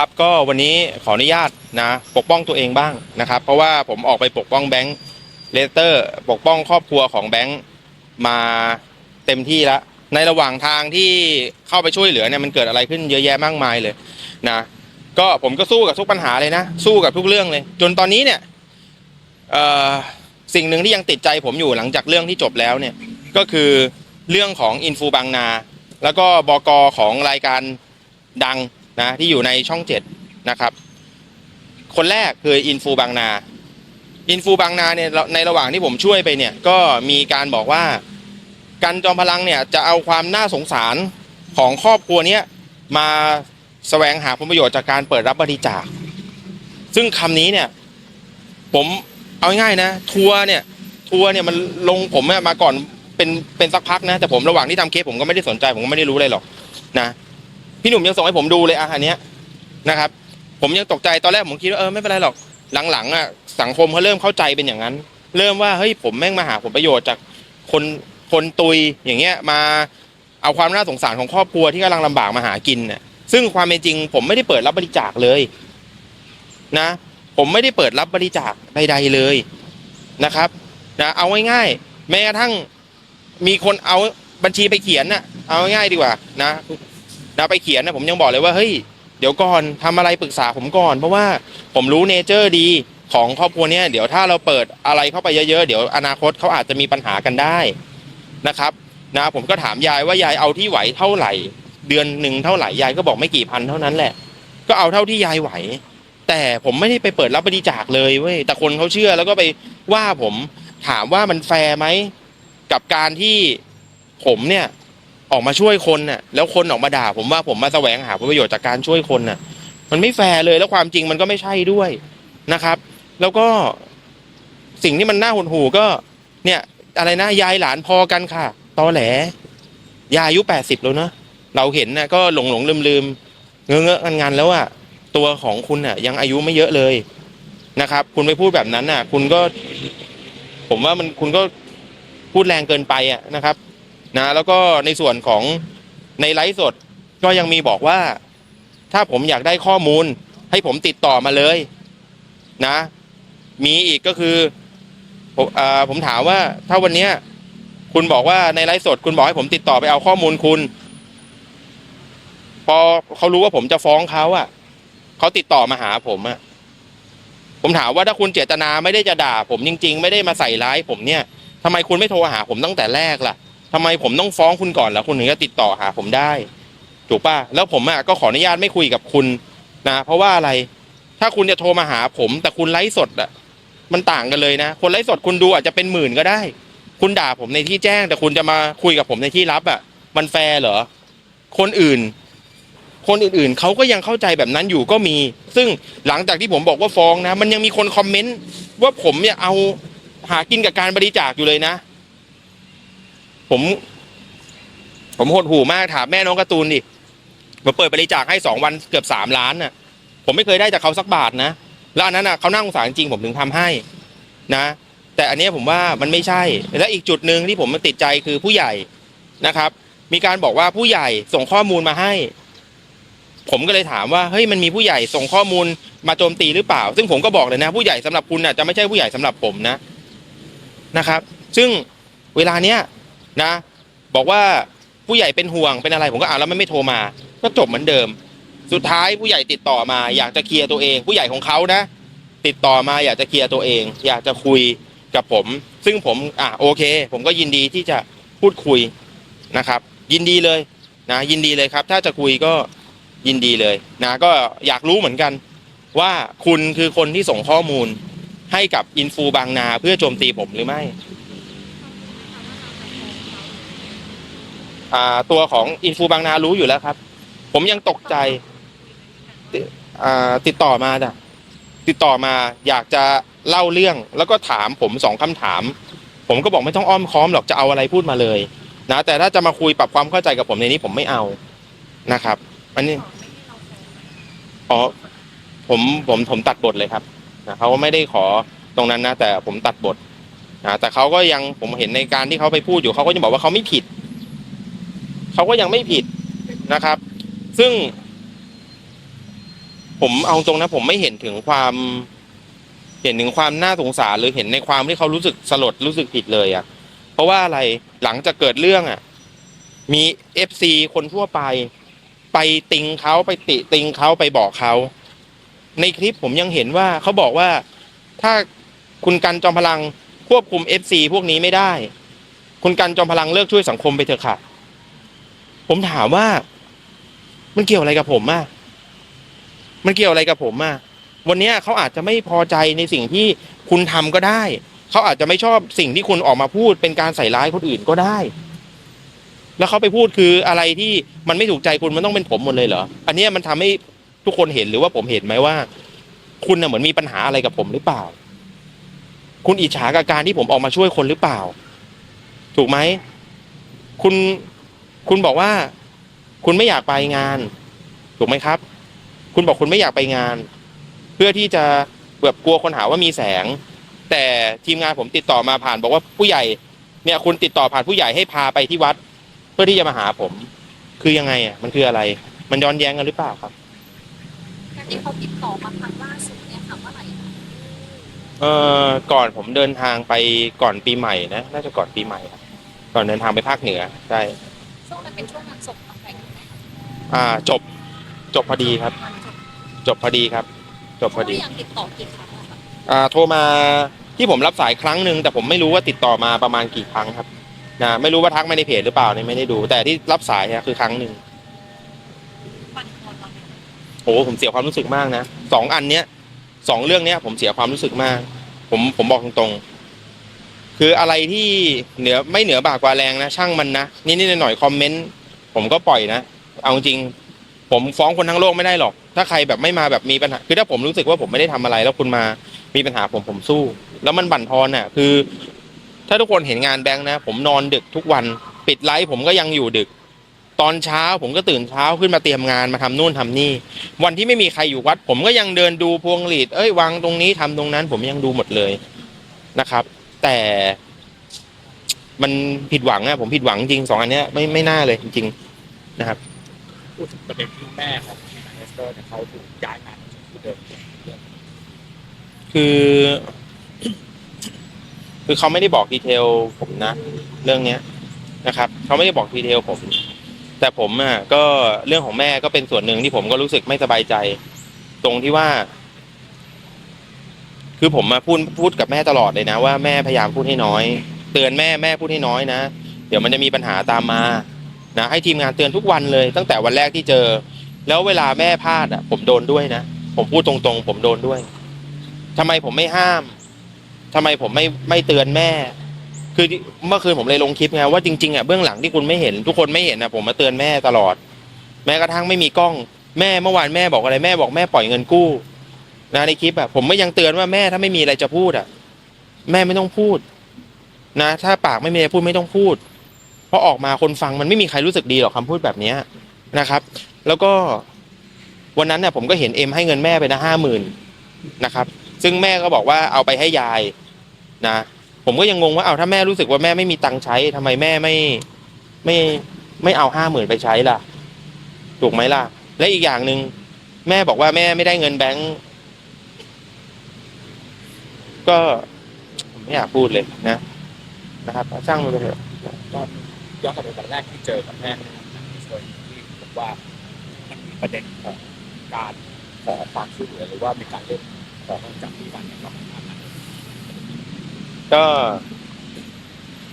ครับก็วันนี้ขออนุญาตนะปกป้องตัวเองบ้างนะครับ เพราะว่าผมออกไปปกป้องแบงค์เลสเตอร์ ปกป้องครอบครัวของแบงค์มาเต็มที่แล้วในระหว่างทางที่เข้าไปช่วยเหลือเนี่ยมันเกิดอะไรขึ้นเยอะแยะมากมายเลยนะก็ผมก็สู้กับทุกปัญหาเลยนะ สู้กับทุกเรื่องเลย จนตอนนี้เนี่ยสิ่งหนึ่งที่ยังติดใจผมอยู่หลังจากเรื่องที่จบแล้วเนี่ยก็คือเรื่องของอินฟูบางนา แล้วก็บกของรายการดัง นะที่อยู่ในช่องเจ็ดนะครับ คนแรกคืออินฟูบางนาอินฟูบางนาเนี่ยในระหว่างที่ผมช่วยไปเนี่ยก็มีการบอกว่ากันจอมพลังเนี่ยจะเอาความน่าสงสารของครอบครัวเนี้ยมาแสวงหาผลประโยชน์จากการเปิดรับบริจาค ซึ่งคำนี้เนี่ยผมเอาง่ายนะ ทัวร์เนี่ยทัวร์เนี่ยมันลงผมมาก่อนเป็นเป็นสักพักนะ แต่ผมระหว่างที่ทำเคสผมก็ไม่ได้สนใจ ผมก็ไม่ได้รู้อะไรหรอกนะ พี่หนุ่มยังส่งให้ผมดูเลยอะอันเนี้ยนะครับ ผมยังตกใจตอนแรกผมคิดว่าเออไม่เป็นไรหรอกหลังๆอะสังคมเขาเริ่มเข้าใจเป็นอย่างนั้น เริ่มว่าเฮ้ยผมแม่งมาหาผลประโยชน์จากคนคนตุยอย่างเงี้ยมาเอาความน่าสงสารของครอบครัวที่กำลังลำบากมาหากินเนี่ยซึ่งความเป็นจริง ผมไม่ได้เปิดรับบริจาคเลย นะ ผมไม่ได้เปิดรับบริจาคใดๆเลยนะครับนะเอาง่ายๆแม้กระทั่งมีคนเอาบัญชีไปเขียนน่ะ เอาง่ายๆดีกว่า นะ นะไปเขียนนะผมยังบอกเลยว่าเฮ้ยเดี๋ยวก่อนทำอะไรปรึกษาผมก่อน เพราะว่าผมรู้เนเจอร์ดีของครอบครัวเนี้ยเดี๋ยวถ้าเราเปิดอะไรเข้าไปเยอะๆ เดี๋ยวอนาคตเขาอาจจะมีปัญหากันได้นะครับนะผมก็ถามยายว่ายายเอาที่ไหวเท่าไหร่ เดือนหนึ่งเท่าไหร่ยายก็บอกไม่กี่พันเท่านั้นแหละ ก็เอาเท่าที่ยายไหว แต่ผมไม่ได้ไปเปิดรับบริจาคเลยเว้ยแต่คนเขาเชื่อแล้วก็ไปว่าผมถามว่ามันแฟร์ไหมกับการที่ผมเนี่ย ออกมาช่วยคนน่ะแล้วคนออกมาด่า ผมว่าผมมาแสวงหาผลประโยชน์จากการช่วยคนน่ะ มันไม่แฟร์เลยแล้วความจริงมันก็ไม่ใช่ด้วยนะครับ แล้วก็สิ่งที่มันน่าหดหู่ก็ เนี่ย อะไรนะยายหลานพอกันค่ะตอแหลยายอายุแปดสิบแล้วเนอะเราเห็นนะก็หลงหลงลืมลืมเงอะเงอะงันงันแล้วอะตัวของคุณน่ะ ยังอายุไม่เยอะเลยนะครับ คุณไปพูดแบบนั้นน่ะ คุณก็ ผมว่ามันคุณก็พูดแรงเกินไปอะนะครับ นะแล้วก็ในส่วนของในไลฟ์สดก็ยังมีบอกว่า ถ้าผมอยากได้ข้อมูล ให้ผมติดต่อมาเลยนะ มีอีกก็คือผมอ่าผมถามว่าถ้าวันเนี้ยคุณบอกว่าในไลฟ์สด คุณบอกให้ผมติดต่อไปเอาข้อมูลคุณ พอเขารู้ว่าผมจะฟ้องเขาอะเขาติดต่อมาหาผมอะผมถามว่าถ้าคุณเจตนาไม่ได้จะด่า ผมจริง ๆ ไม่ได้มาใส่ร้ายผมเนี่ยทำไมคุณไม่โทรหาผมตั้งแต่แรกล่ะ ทำไมผมต้องฟ้องคุณก่อนแล้วคุณถึงจะติดต่อหาผมได้ ถูกป่ะแล้วผมอะก็ขออนุญาตไม่คุยกับคุณนะเพราะว่าอะไร ถ้าคุณจะโทรมาหาผม แต่คุณไลฟ์สดอะ มันต่างกันเลยนะ คนไลฟ์สดคุณดูอาจจะเป็นหมื่นก็ได้ คุณด่าผมในที่แจ้ง แต่คุณจะมาคุยกับผมในที่ลับอะ มันแฟร์เหรอ คนอื่น คนอื่นๆเขาก็ยังเข้าใจแบบนั้นอยู่ก็มี ซึ่งหลังจากที่ผมบอกว่าฟ้องนะ มันยังมีคนคอมเมนต์ว่าผมเนี่ยเอาหากินกับการบริจาคอยู่เลยนะ ผม ผมหดหูมากถามแม่น้องการ์ตูนดิผมเปิดบริจาคให้สองวันเกือบสามล้านน่ะ ผมไม่เคยได้จากเขาสักบาทนะแล้วอันนั้นน่ะเขานั่าสงสารจริงผมถึงทำให้ นะ แต่อันนี้ผมว่ามันไม่ใช่ และอีกจุดหนึ่งที่ผมติดใจคือผู้ใหญ่นะครับ มีการบอกว่าผู้ใหญ่ส่งข้อมูลมาให้ ผมก็เลยถามว่าเฮ้ยมันมีผู้ใหญ่ส่งข้อมูลมาโจมตีหรือเปล่า ซึ่งผมก็บอกเลยนะ ผู้ใหญ่สำหรับคุณน่ะจะไม่ใช่ผู้ใหญ่สำหรับผมนะนะครับ ซึ่งเวลาเนี้ย นะ บอกว่าผู้ใหญ่เป็นห่วงเป็นอะไรผมก็อ่านแล้วไม่ไม่โทรมา ก็จบเหมือนเดิม สุดท้ายผู้ใหญ่ติดต่อมา อยากจะเคลียร์ตัวเอง ผู้ใหญ่ของเขานะ ติดต่อมาอยากจะเคลียร์ตัวเอง อยากจะคุยกับผม ซึ่งผมอะโอเค ผมก็ยินดีที่จะพูดคุยนะครับ ยินดีเลยนะยินดีเลยครับ ถ้าจะคุยก็ยินดีเลยนะก็อยากรู้เหมือนกันว่าคุณคือคนที่ส่งข้อมูลให้กับอินฟูบางนาเพื่อโจมตีผมหรือไม่ อ่าตัวของอินฟูบางนารู้อยู่แล้วครับ ผมยังตกใจติอ่าติดต่อมาจ้ะติดต่อมาอยากจะเล่าเรื่องแล้วก็ถามผมสองคำถาม ผมก็บอกไม่ต้องอ้อมค้อมหรอกจะเอาอะไรพูดมาเลย นะ แต่ถ้าจะมาคุยปรับความเข้าใจกับผมในนี้ผมไม่เอานะครับ อันนี้อ๋อผมผมผมตัดบทเลยครับนะเขาไม่ได้ขอตรงนั้นนะแต่ผมตัดบทนะแต่เขาก็ยังผมเห็นในการที่เขาไปพูดอยู่เขาก็ยังบอกว่าเขาไม่ผิด เขาก็ยังไม่ผิดนะครับ ซึ่ง ผมเอาตรงนะผมไม่เห็นถึงความเห็นถึงความน่าสงสารหรือเห็นในความที่เขารู้สึกสลดรู้สึกผิดเลยอะ่ะ เพราะว่าอะไรหลังจากเกิดเรื่องอะ่ะ มีเอฟซีคนทั่วไป ไปติงเขาไปติติงเขาไปบอกเขา ในคลิปผมยังเห็นว่าเขาบอกว่าถ้าคุณกันจอมพลังควบคุมเอฟซีพวกนี้ไม่ได้ คุณกันจอมพลังเลิกช่วยสังคมไปเถอะค่ะ ผมถามว่า มันเกี่ยวอะไรกับผมอะมันเกี่ยวอะไรกับผมอะวันเนี้ยเขาอาจจะไม่พอใจในสิ่งที่คุณทำก็ได้ เขาอาจจะไม่ชอบสิ่งที่คุณออกมาพูดเป็นการใส่ร้ายคนอื่นก็ได้ แล้วเขาไปพูดคืออะไรที่มันไม่ถูกใจคุณมันต้องเป็นผมหมดเลยเหรอ อันเนี้ยมันทำให้ทุกคนเห็นหรือว่าผมเห็นไหมว่า คุณน่ะเหมือนมีปัญหาอะไรกับผมหรือเปล่า คุณอิจฉากับการที่ผมออกมาช่วยคนหรือเปล่า ถูกไหม คุณ คุณบอกว่า คุณไม่อยากไปงาน ถูกไหมครับ คุณบอกคุณไม่อยากไปงาน เพื่อที่จะแบบกลัวคนหาว่ามีแสง แต่ทีมงานผมติดต่อมาผ่านบอกว่าผู้ใหญ่ เนี่ยคุณติดต่อผ่านผู้ใหญ่ให้พาไปที่วัด เพื่อที่จะมาหาผม คือยังไงอะมันคืออะไร มันย้อนแย้งกันหรือเปล่าครับการที่เขาติดต่อมาครั้งล่าสุดเนี่ยค่ะเมื่อไหร่คะเอ่อก่อนผมเดินทางไปก่อนปีใหม่นะน่าจะก่อนปีใหม่ครับก่อนเดินทางไปภาคเหนือใช่ ช่วงนั้นเป็นช่วงงานศพของใครอยู่ไหมคะอ่าจบจบพอดีครับมันจบจบพอดีครับ จบพอดีเขายังติดต่อกี่ครั้งอะคะอ่าโทรมาที่ผมรับสายครั้งหนึ่งแต่ผมไม่รู้ว่าติดต่อมาประมาณกี่ครั้งครับนะไม่รู้ว่าทักมาในเพจหรือเปล่าเนี่ยไม่ได้ดู แต่ที่รับสายเนี่ยคือครั้งหนึ่งปันคนเราเนี่ยโอ้โหผมเสียความรู้สึกมากนะสองอันเนี้ยสองเรื่องเนี้ยผมเสียความรู้สึกมาก ผมผมบอกตรงๆ คืออะไรที่เหนือไม่เหนือบากกว่าแรงนะ ช่างมันนะนิดๆหน่อยๆคอมเมนต์ผมก็ปล่อยนะ เอาจริง ผมฟ้องคนทั้งโลกไม่ได้หรอก ถ้าใครแบบไม่มาแบบมีปัญหา คือถ้าผมรู้สึกว่าผมไม่ได้ทำอะไร แล้วคุณมามีปัญหาผมผมสู้ แล้วมันบั่นทอนน่ะ คือ ถ้าทุกคนเห็นงานแบงค์นะ ผมนอนดึกทุกวัน ปิดไลฟ์ผมก็ยังอยู่ดึก ตอนเช้าผมก็ตื่นเช้าขึ้นมาเตรียมงานมาทำนู่นทำนี่ วันที่ไม่มีใครอยู่วัด ผมก็ยังเดินดูพวงหลีด เอ้ยวางตรงนี้ทำตรงนั้น ผมยังดูหมดเลยนะครับ แต่มันผิดหวังอะผมผิดหวังจริงสองอันเนี้ยไม่ไม่น่าเลยจริง ๆ นะครับพูดถึงประเด็นที่แม่ของนายเอสเตอร์เนี่ยเขาถูกย้ายงานจากที่เดิมคือ คือเขาไม่ได้บอกดีเทลผมนะ เรื่องเนี้ยนะครับเขาไม่ได้บอกดีเทลผม แต่ผมอะก็เรื่องของแม่ก็เป็นส่วนหนึ่งที่ผมก็รู้สึกไม่สบายใจ ตรงที่ว่า คือผมมาพูดพูดกับแม่ตลอดเลยนะว่าแม่พยายามพูดให้น้อย เตือนแม่แม่พูดให้น้อยนะ เดี๋ยวมันจะมีปัญหาตามมานะให้ทีมงานเตือนทุกวันเลย ตั้งแต่วันแรกที่เจอ แล้วเวลาแม่พลาดอะ ผมโดนด้วยนะผมพูดตรงๆ ผมโดนด้วยทำไมผมไม่ห้ามทำไมผมไม่ไม่เตือนแม่ คือเมื่อคืนผมเลยลงคลิปไงว่าจริงๆอะเบื้องหลังที่คุณไม่เห็น ทุกคนไม่เห็นนะผมมาเตือนแม่ตลอด แม้กระทั่งไม่มีกล้อง แม่เมื่อวานแม่บอกอะไรแม่บอกแม่ปล่อยเงินกู้ นะในคลิปอะผมก็ยังเตือนว่าแม่ถ้าไม่มีอะไรจะพูดอะแม่ไม่ต้องพูด นะ ถ้าปากไม่มีอะไรพูดไม่ต้องพูด เพราะออกมาคนฟังมันไม่มีใครรู้สึกดีหรอกคำพูดแบบเนี้ยนะครับ แล้วก็วันนั้นเนี่ยผมก็เห็นเอ็มให้เงินแม่ไปนะห้าหมื่นนะครับ ซึ่งแม่ก็บอกว่าเอาไปให้ยายนะ ผมก็ยังงงว่าเอาถ้าแม่รู้สึกว่าแม่ไม่มีตังค์ใช้ทำไมแม่ไม่ไม่ไม่เอาห้าหมื่นไปใช้ล่ะ ถูกไหมล่ะ และอีกอย่างหนึ่งแม่บอกว่าแม่ไม่ได้เงินแบงก์ ก็ผมไม่อยากพูดเลยนะนะครับช่างมันไปเถอะก็ย้อนกลับไปวันแรกที่เจอกับแม่ของนายที่บอกว่ามันมีประเด็นของการขอความช่วยเหลือหรือว่ามีการเล่นของจากที่บ้านเนี่ยก็ค่อนข้างหนักก็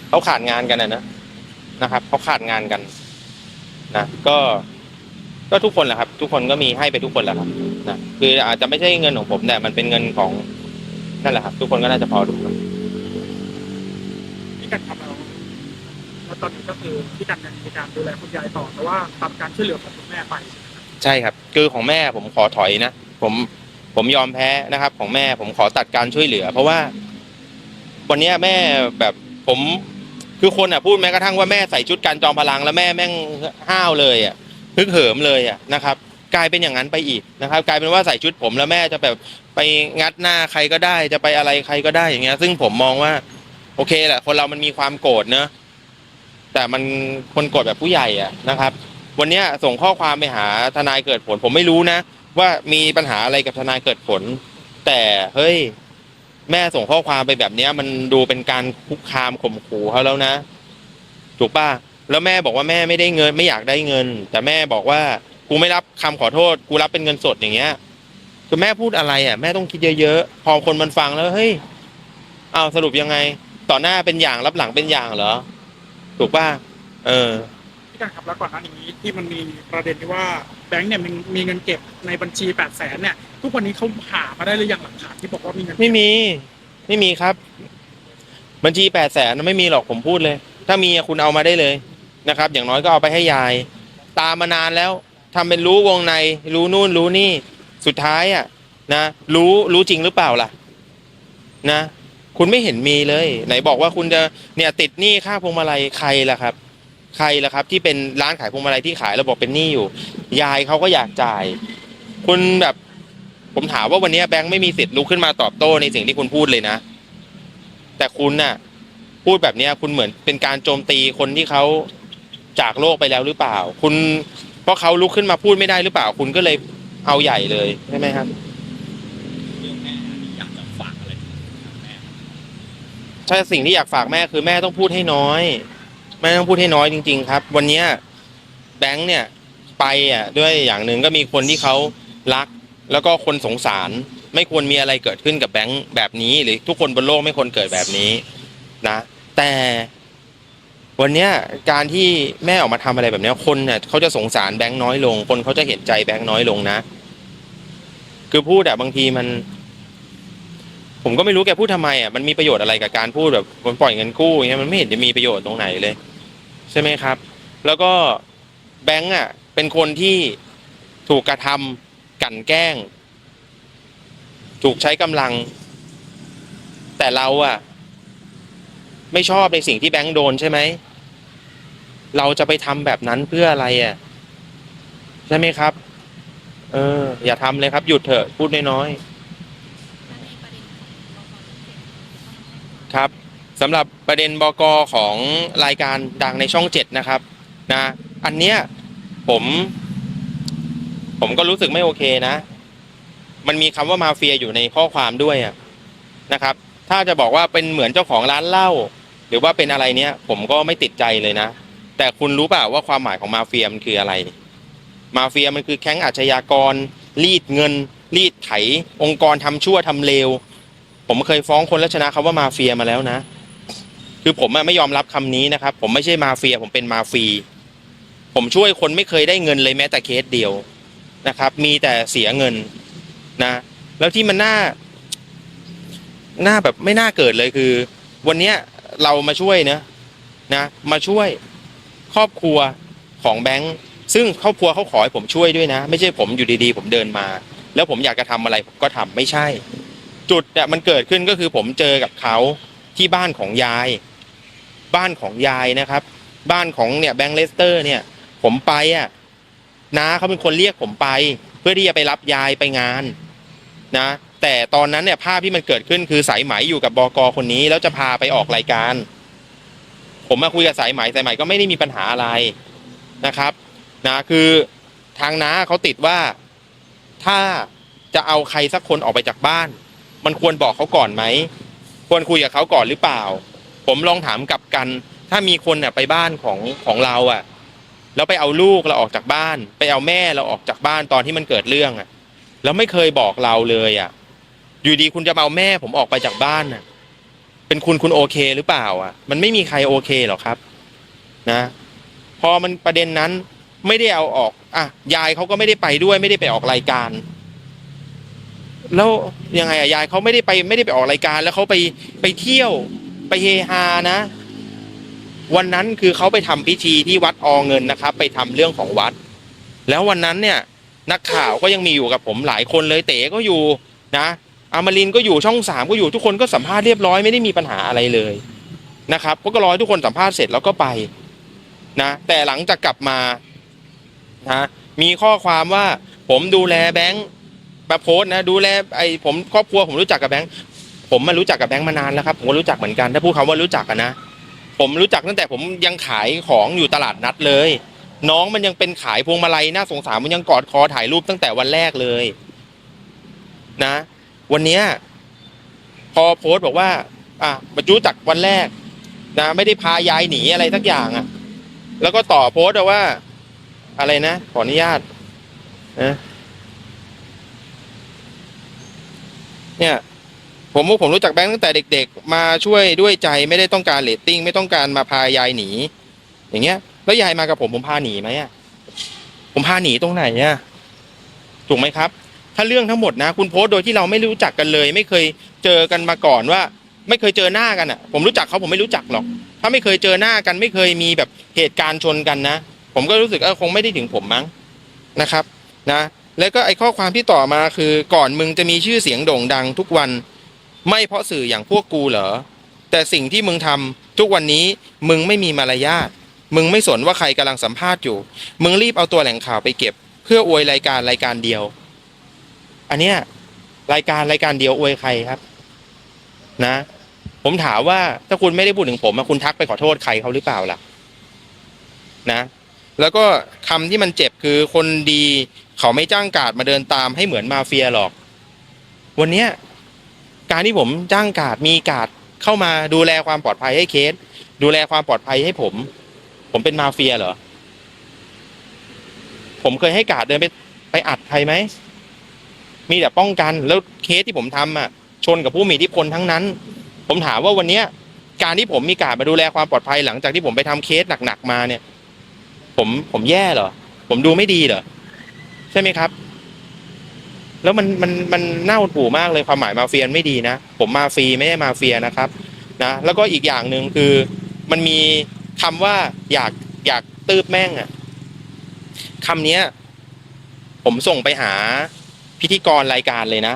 เขาขาดงานกันนะนะครับเขาขาดงานกันนะก็ก็ทุกคนแหละครับ ทุกคนก็มีให้ไปทุกคนแหละครับนะคืออาจจะไม่ใช่เงินของผมแต่มันเป็นเงินของ นั่นแหละครับ ทุกคนก็น่าจะพอดูครับพี่กันครับเราแล้วตอนนี้ก็คือพี่กันเนี่ยมีการดูแลคุณยายต่อแต่ว่าทำการช่วยเหลือของคุณแม่ไปใช่ครับคือของแม่ผมขอถอยนะผมผมยอมแพ้นะครับ ของแม่ผมขอตัดการช่วยเหลือ เพราะว่า วันเนี้ยแม่แบบผมคือคนอะพูดแม้กระทั่งว่าแม่ใส่ชุดการจอมพลังแล้วแม่แม่งห้าวเลยอะฮึกเหิมเลยอะนะครับ กลายเป็นอย่างนั้นไปอีกนะครับ กลายเป็นว่าใส่ชุดผมแล้วแม่จะแบบไปงัดหน้าใครก็ได้ จะไปอะไรใครก็ได้อย่างเงี้ย ซึ่งผมมองว่า โอเคแหละคนเรามันมีความโกรธเนอะแต่มันคนโกรธแบบผู้ใหญ่อะนะครับ วันเนี้ยส่งข้อความไปหาทนายเกิดผล ผมไม่รู้นะ ว่ามีปัญหาอะไรกับทนายเกิดผล แต่เฮ้ย แม่ส่งข้อความไปแบบเนี้ย มันดูเป็นการคุกคามข่มขู่เขาแล้วนะถูกป่ะแล้วแม่บอกว่าแม่ไม่ได้เงิน ไม่อยากได้เงิน แต่แม่บอกว่า กูไม่รับคำขอโทษ กูรับเป็นเงินสดอย่างเงี้ยคือแม่พูดอะไรอะแม่ต้องคิดเยอะๆ พอคนมันฟังแล้วเฮ้ยอ้าวสรุปยังไง ต่อหน้าเป็นอย่างรับหลังเป็นอย่างเหรอ ถูกป่ะเออพี่กันครับแล้วก่อนหน้านี้ที่มันมีประเด็นที่ว่าแบงค์เนี่ยมันมีเงินเก็บในบัญชี8ปดแสนเนี่ย ทุกวันนี้เขาหามาได้หรือยังหลักฐานที่บอกว่ามีเงินเก็บไม่มี ไม่มีครับ บัญชีแปดแสนไม่มีหรอกผมพูดเลย ถ้ามีอะคุณเอามาได้เลยนะครับ อย่างน้อยก็เอาไปให้ยาย ตามมานานแล้ว ทำเป็นรู้วงใน รู้นู่นรู้นี่ สุดท้ายอะ นะ รู้รู้จริงหรือเปล่าล่ะ นะ คุณไม่เห็นมีเลย ไหนบอกว่าคุณจะเนี่ย ติดหนี้ค่าพวงมาลัยใครล่ะครับ ใครล่ะครับ ที่เป็นร้านขายพวงมาลัยที่ขายแล้วบอกเป็นหนี้อยู่ ยายเขาก็อยากจ่าย คุณแบบ ผมถามว่าวันนี้แบงค์ไม่มีสิทธิ์ลุกขึ้นมาตอบโต้ในสิ่งที่คุณพูดเลยนะ แต่คุณน่ะ พูดแบบนี้คุณเหมือนเป็นการโจมตีคนที่เขาจากโลกไปแล้วหรือเปล่า คุณ เพราะเขาลุกขึ้นมาพูดไม่ได้หรือเปล่าคุณก็เลยเอาใหญ่เลยใช่ไหมครับเรื่องแม่อยากจะฝากอะไรถึงแม่ถ้าสิ่งที่อยากฝากแม่คือแม่ต้องพูดให้น้อย แม่ต้องพูดให้น้อยจริง ๆ ครับ วันเนี้ยแบงค์เนี่ยไปอะด้วยอย่างหนึ่งก็มีคนที่เขารัก แล้วก็คนสงสาร ไม่ควรมีอะไรเกิดขึ้นกับแบงค์แบบนี้ หรือทุกคนบนโลกไม่ควรเกิดแบบนี้นะ แต่ วันเนี้ยการที่แม่ออกมาทำอะไรแบบเนี้ยคนเนี่ยเขาจะสงสารแบงค์น้อยลง คนเขาจะเห็นใจแบงค์น้อยลงนะ คือพูดอะบางทีมัน ผมก็ไม่รู้แกพูดทำไมอะมันมีประโยชน์อะไรกับการพูดแบบมันปล่อยเงินกู้อย่างเงี้ยมันไม่เห็นจะมีประโยชน์ตรงไหนเลย ใช่ไหมครับ แล้วก็แบงก์อะเป็นคนที่ถูกกระทำกลั่นแกล้ง ถูกใช้กำลัง แต่เราอะ ไม่ชอบในสิ่งที่แบงก์โดนใช่ไหม เราจะไปทำแบบนั้นเพื่ออะไรอะ ใช่ไหมครับ เออ อย่าทำเลยครับ หยุดเถอะพูดน้อยๆครับสำหรับประเด็นบกของรายการดังในช่องเจ็ดนะครับ นะ อันเนี้ยผม ผมก็รู้สึกไม่โอเคนะ มันมีคำว่ามาเฟียอยู่ในข้อความด้วยอะนะครับ ถ้าจะบอกว่าเป็นเหมือนเจ้าของร้านเหล้าห รือว่าเป็นอะไรเนี้ยผมก็ไม่ติดใจเลยนะ แต่คุณรู้เปล่าว่าความหมายของมาเฟียมันคืออะไร มาเฟียมันคือแก๊งอาชญากร รีดเงิน รีดไถ องค์กรทำชั่วทำเลว ผมเคยฟ้องคนแล้วชนะคำว่ามาเฟียมาแล้วนะ คือผมไม่ยอมรับคำนี้นะครับ ผมไม่ใช่มาเฟีย ผมเป็นมาฟีผมช่วยคนไม่เคยได้เงินเลยแม้แต่เคสเดียวนะครับ มีแต่เสียเงินนะ แล้วที่มันน่า น่าแบบไม่น่าเกิดเลยคือ วันเนี้ย เรามาช่วยเนะนะมาช่วยครอบครัวของแบงค์ซึ่งครอบครัวเขาขอให้ผมช่วยด้วยนะ ไม่ใช่ผมอยู่ดีๆ ผมเดินมา แล้วผมอยากจะทำอะไรผมก็ทำไม่ใช่ จุดเนี่ยมันเกิดขึ้นก็คือผมเจอกับเขาที่บ้านของยาย บ้านของยายนะครับ บ้านของเนี่ยแบงค์เลสเตอร์เนี่ย ผมไปอะน้าเขาเป็นคนเรียกผมไป เพื่อที่จะไปรับยายไปงานนะ แต่ตอนนั้นเนี่ยภาพที่มันเกิดขึ้นคือสายไหมอยู่กับบกคนนี้แล้วจะพาไปออกรายการ ผมมาคุยกับสายไหมสายไหมก็ไม่ได้มีปัญหาอะไรนะครับนะคือทางน้าเขาติดว่าถ้าจะเอาใครสักคนออกไปจากบ้าน มันควรบอกเขาก่อนไหมควรคุยกับเขาก่อนหรือเปล่า ผมลองถามกลับกัน ถ้ามีคนน่ะไปบ้านของของเราอะแล้วไปเอาลูกเราออกจากบ้าน ไปเอาแม่เราออกจากบ้านตอนที่มันเกิดเรื่องอะแล้วไม่เคยบอกเราเลยอะ อยู่ดีคุณจะเอาแม่ผมออกไปจากบ้านอะ เป็นคุณคุณโอเคหรือเปล่า อะ มันไม่มีใครโอเคหรอกครับ นะ พอมันประเด็นนั้นไม่ได้เอาออก อะ ยายเขาก็ไม่ได้ไปด้วย ไม่ได้ไปออกรายการ แล้วยังไงอะยายเขาไม่ได้ไป ไม่ได้ไปออกรายการ แล้วเขาไปไปเที่ยว ไปเฮฮานะ วันนั้นคือเขาไปทำพิธีที่วัดอเงินนะครับ ไปทำเรื่องของวัด แล้ววันนั้นเนี่ย นักข่าวก็ยังมีอยู่กับผมหลายคนเลยเต๋ก็อยู่นะ อามารินก็อยู่ช่องสามก็อยู่ทุกคนก็สัมภาษณ์เรียบร้อยไม่ได้มีปัญหาอะไรเลยนะครับก็รอให้ทุกคนสัมภาษณ์เสร็จแล้วก็ไปนะแต่หลังจากกลับมานะมีข้อความว่าผมดูแลแบงค์มาโพสนะดูแลไอ้ผมครอบครัวผมรู้จักกับแบงค์ผมมารู้จักกับแบงค์มานานแล้วครับผมก็รู้จักเหมือนกันถ้าพูดคำว่ารู้จักนะผมรู้จักตั้งแต่ผมยังขายของอยู่ตลาดนัดเลย น้องมันยังเป็นขายพวงมาลัยน่าสงสารมันยังกอดคอถ่ายรูปตั้งแต่วันแรกเลย นะ วันเนี้ยพอโพสต์บอกว่า อะบรรจุจากวันแรก นะไม่ได้พายายหนีอะไรสักอย่างอะ่ะ แล้วก็ต่อโพสต์ว่า อะไรนะขออนุญาตนะเนี่ยผมว่าผมรู้จักแบงค์ตั้งแต่เด็ก ๆ มาช่วยด้วยใจไม่ได้ต้องการเรตติ้งไม่ต้องการมาพายายหนี อย่างเงี้ย แล้วยายมากับผมผมพาหนีไหมอะผมพาหนีตรงไหนอะถูกไหมครับ ถ้าเรื่องทั้งหมดนะ คุณโพสต์โดยที่เราไม่รู้จักกันเลย ไม่เคยเจอกันมาก่อนว่า ไม่เคยเจอหน้ากันอะ ผมรู้จักเขาผมไม่รู้จักหรอก ถ้าไม่เคยเจอหน้ากันไม่เคยมีแบบเหตุการณ์ชนกันนะ ผมก็รู้สึกเออคงไม่ได้ถึงผมมั้งนะครับนะ แล้วก็ไอ้ข้อความที่ต่อมาคือก่อนมึงจะมีชื่อเสียงโด่งดังทุกวัน ไม่เพราะสื่ออย่างพวกกูเหรอแต่สิ่งที่มึงทำทุกวันนี้มึงไม่มีมารยาทมึงไม่สนว่าใครกำลังสัมภาษณ์อยู่ มึงรีบเอาตัวแหล่งข่าวไปเก็บ เพื่ออวยรายการรายการเดียว อันเนี้ยรายการรายการเดียวอวยใครครับ นะ ผมถามว่าถ้าคุณไม่ได้พูดถึงผมคุณทักไปขอโทษใครเขาหรือเปล่าล่ะ นะ แล้วก็คำที่มันเจ็บคือคนดีเขาไม่จ้างกาดมาเดินตามให้เหมือนมาเฟียหรอก วันเนี้ยการที่ผมจ้างกาดมีกาดเข้ามาดูแลความปลอดภัยให้เคส ดูแลความปลอดภัยให้ผม ผมเป็นมาเฟียเหรอผมเคยให้กาดเดินไปไปอัดใครไหม มีแต่ป้องกันแล้วเคสที่ผมทำอะชนกับผู้มีอิทธิพลทั้งนั้น ผมถามว่าวันเนี้ยการที่ผมมีกาดมาดูแลความปลอดภัยหลังจากที่ผมไปทำเคสหนักๆมาเนี่ย ผมผมแย่เหรอ ผมดูไม่ดีเหรอ ใช่ไหมครับ แล้วมันมันมันเน่าหูมากเลยความหมายมาเฟียไม่ดีนะ ผมมาฟรีไม่ได้มาเฟียนะครับ นะแล้วก็อีกอย่างหนึ่งคือ มันมีคำว่าอยากอยากตืบแม่งอะคำเนี้ย ผมส่งไปหา พิธีกรรายการเลยนะ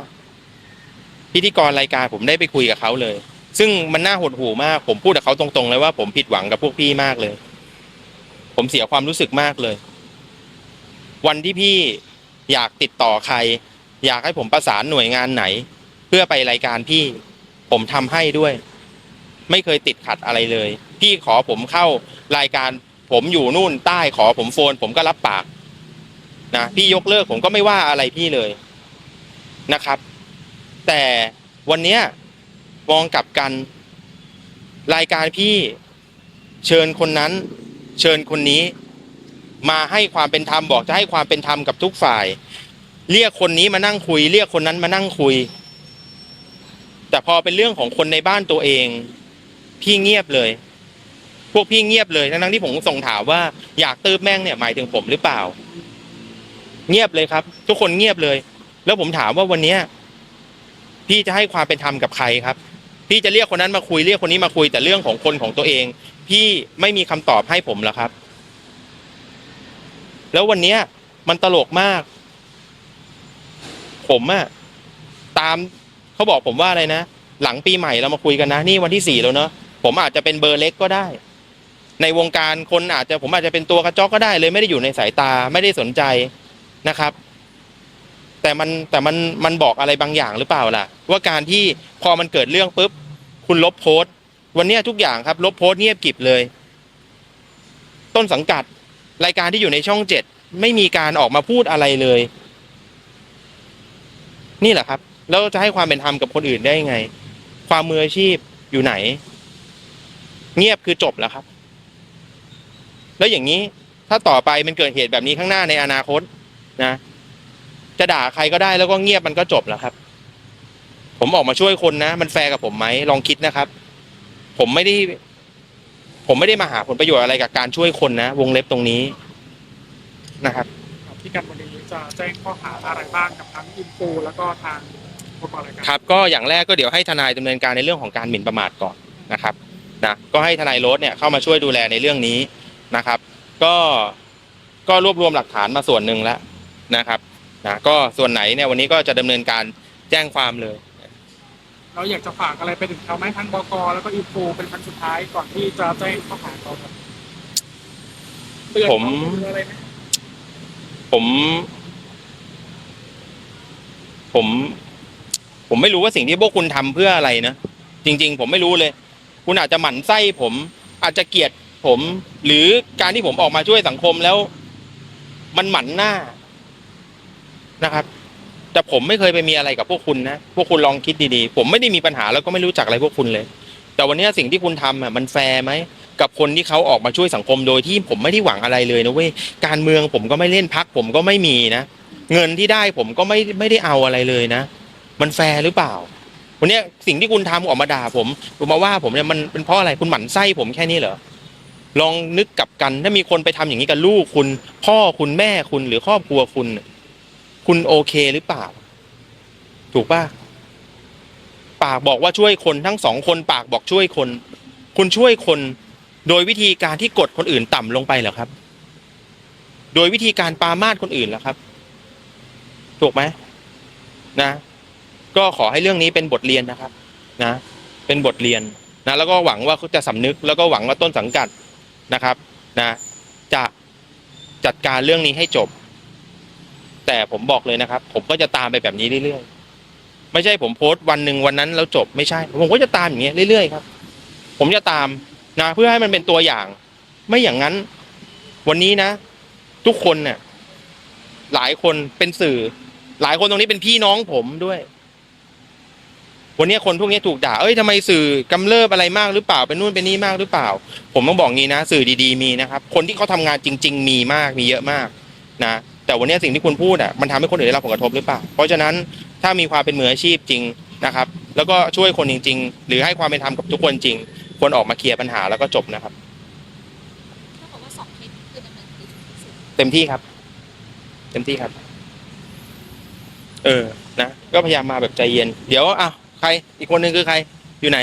พิธีกรรายการผมได้ไปคุยกับเขาเลย ซึ่งมันน่าหดหู่มาก ผมพูดกับเขาตรงๆเลยว่าผมผิดหวังกับพวกพี่มากเลย ผมเสียความรู้สึกมากเลย วันที่พี่อยากติดต่อใคร อยากให้ผมประสานหน่วยงานไหน เพื่อไปรายการพี่ ผมทำให้ด้วย ไม่เคยติดขัดอะไรเลย พี่ขอผมเข้ารายการผมอยู่นู่นใต้ขอผมโฟน ผมก็รับปากนะพี่ยกเลิกผมก็ไม่ว่าอะไรพี่เลย นะครับ แต่วันเนี้ยมองกลับกัน รายการพี่เชิญคนนั้น เชิญคนนี้ มาให้ความเป็นธรรมบอกจะให้ความเป็นธรรมกับทุกฝ่าย เรียกคนนี้มานั่งคุย เรียกคนนั้นมานั่งคุย แต่พอเป็นเรื่องของคนในบ้านตัวเอง พี่เงียบเลย พวกพี่เงียบเลยทั้งๆที่ผมส่งถามว่าอยากตืบแม่งเนี่ยหมายถึงผมหรือเปล่า เงียบเลยครับ ทุกคนเงียบเลย แล้วผมถามว่าวันเนี้ยพี่จะให้ความเป็นธรรมกับใครครับ พี่จะเรียกคนนั้นมาคุยเรียกคนนี้มาคุยแต่เรื่องของคนของตัวเอง พี่ไม่มีคำตอบให้ผมแล้วครับ แล้ววันเนี้ยมันตลกมาก ผมอะตามเขาบอกผมว่าอะไรนะหลังปีใหม่เรามาคุยกันนะ นี่วันที่สี่แล้วเนอะผมอาจจะเป็นเบอร์เล็กก็ได้ ในวงการคนอาจจะผมอาจจะเป็นตัวกระจอกก็ได้เลย ไม่ได้อยู่ในสายตาไม่ได้สนใจนะครับ แต่มันแต่มันมันบอกอะไรบางอย่างหรือเปล่าล่ะ ว่าการที่พอมันเกิดเรื่องปุ๊บ คุณลบโพสต์ วันเนี้ยทุกอย่างครับ ลบโพสต์เงียบกริบเลย ต้นสังกัด รายการที่อยู่ในช่องเจ็ดไม่มีการออกมาพูดอะไรเลย นี่แหละครับ แล้วจะให้ความเป็นธรรมกับคนอื่นได้ยังไง ความมืออาชีพอยู่ไหน เงียบคือจบแล้วครับ แล้วอย่างนี้ถ้าต่อไปมันเกิดเหตุแบบนี้ข้างหน้าในอนาคตนะ จะด่าใครก็ได้แล้วก็เงียบมันก็จบแล้วครับ ผมออกมาช่วยคนนะ มันแฟร์กับผมไหมลองคิดนะครับ ผมไม่ได้ ผมไม่ได้มาหาผลประโยชน์อะไรกับการช่วยคนนะ วงเล็บตรงนี้นะครับที่กันวันนี้จะแจ้งข้อหาอะไรบ้างกับทั้งอินฟูแล้วก็ทางประกอบรายการครับก็อย่างแรกก็เดี๋ยวให้ทนายดำเนินการในเรื่องของการหมิ่นประมาทก่อนนะครับนะก็ให้ทนายโรสเนี่ยเข้ามาช่วยดูแลในเรื่องนี้นะครับ ก็ก็รวบรวมหลักฐานมาส่วนหนึ่งแล้วนะครับ นะก็ส่วนไหนเนี่ยวันนี้ก็จะดำเนินการแจ้งความเลย เราอยากจะฝากอะไรไปถึงเขาไหมทั้งบกแล้วก็อินฟูเป็นครั้งสุดท้ายก่อนที่จะแจ้งข้อหาเขาครับเตือนผมเขาหรืออะไรไหมผม ผม ผมไม่รู้ว่าสิ่งที่พวกคุณทำเพื่ออะไรนะจริง ๆ ผมไม่รู้เลย คุณอาจจะหมั่นไส้ผม อาจจะเกลียดผม หรือการที่ผมออกมาช่วยสังคมแล้ว มันหมันหน้า นะครับ แต่ผมไม่เคยไปมีอะไรกับพวกคุณนะพวกคุณลองคิดดีๆ ผมไม่ได้มีปัญหาแล้วก็ไม่รู้จักอะไรพวกคุณเลย แต่วันนี้สิ่งที่คุณทำอะมันแฟร์ไหมกับคนที่เขาออกมาช่วยสังคมโดยที่ผมไม่ได้หวังอะไรเลยนะเว้ยการเมืองผมก็ไม่เล่นพักผมก็ไม่มีนะเงินที่ได้ผมก็ไม่ไม่ได้เอาอะไรเลยนะ มันแฟร์หรือเปล่า วันนี้สิ่งที่คุณทำออกมาด่าผมคุณมาว่าผมเนี่ยมันเป็นเพราะอะไรคุณหมั่นไส้ผมแค่นี้เหรอลองนึกกลับกันถ้ามีคนไปทำอย่างนี้กับลูกคุณ พ่อคุณแม่คุณหรือครอบครัวคุณ คุณโอเคหรือเปล่า ถูกป่ะปากบอกว่าช่วยคนทั้งสองคนปากบอกช่วยคน คุณช่วยคน โดยวิธีการที่กดคนอื่นต่ำลงไปเหรอครับ โดยวิธีการปามาดคนอื่นเหรอครับ ถูกไหมนะ ก็ขอให้เรื่องนี้เป็นบทเรียนนะครับ นะ เป็นบทเรียนนะแล้วก็หวังว่าเขาจะสำนึก แล้วก็หวังว่าต้นสังกัดนะครับ นะ จะจัดการเรื่องนี้ให้จบ แต่ผมบอกเลยนะครับ ผมก็จะตามไปแบบนี้เรื่อยๆไม่ใช่ผมโพสต์วันหนึ่งวันนั้นแล้วจบไม่ใช่ ผมก็จะตามอย่างเงี้ยเรื่อยๆครับ ผมจะตามนะเพื่อให้มันเป็นตัวอย่าง ไม่อย่างนั้น วันนี้นะ ทุกคนเนี่ยหลายคนเป็นสื่อ หลายคนตรงนี้เป็นพี่น้องผมด้วย วันนี้คนพวกนี้ถูกด่าเอ้ยทำไมสื่อกำเริบอะไรมากหรือเปล่าเป็นนู่นเป็นนี่มากหรือเปล่า ผมต้องบอกงี้นะสื่อดีๆมีนะครับ คนที่เขาทำงานจริง ๆ มีมากมีเยอะมาก นะ แต่วันนี้สิ่งที่คุณพูดอะมันทำให้คนอื่นได้รับผลกระทบหรือเปล่า เพราะฉะนั้นถ้ามีความเป็นมืออาชีพจริงนะครับ แล้วก็ช่วยคนจริง ๆ หรือให้ความเป็นธรรมกับทุกคนจริง ควรออกมาเคลียร์ปัญหาแล้วก็จบนะครับถ้าบอกว่าสองเคสคือดำเนินคดีถึงที่เต็มที่ครับ เต็มที่ครับ เออนะก็พยายามมาแบบใจเย็น เดี๋ยวอะใครอีกคนหนึ่งคือใครอยู่ไหน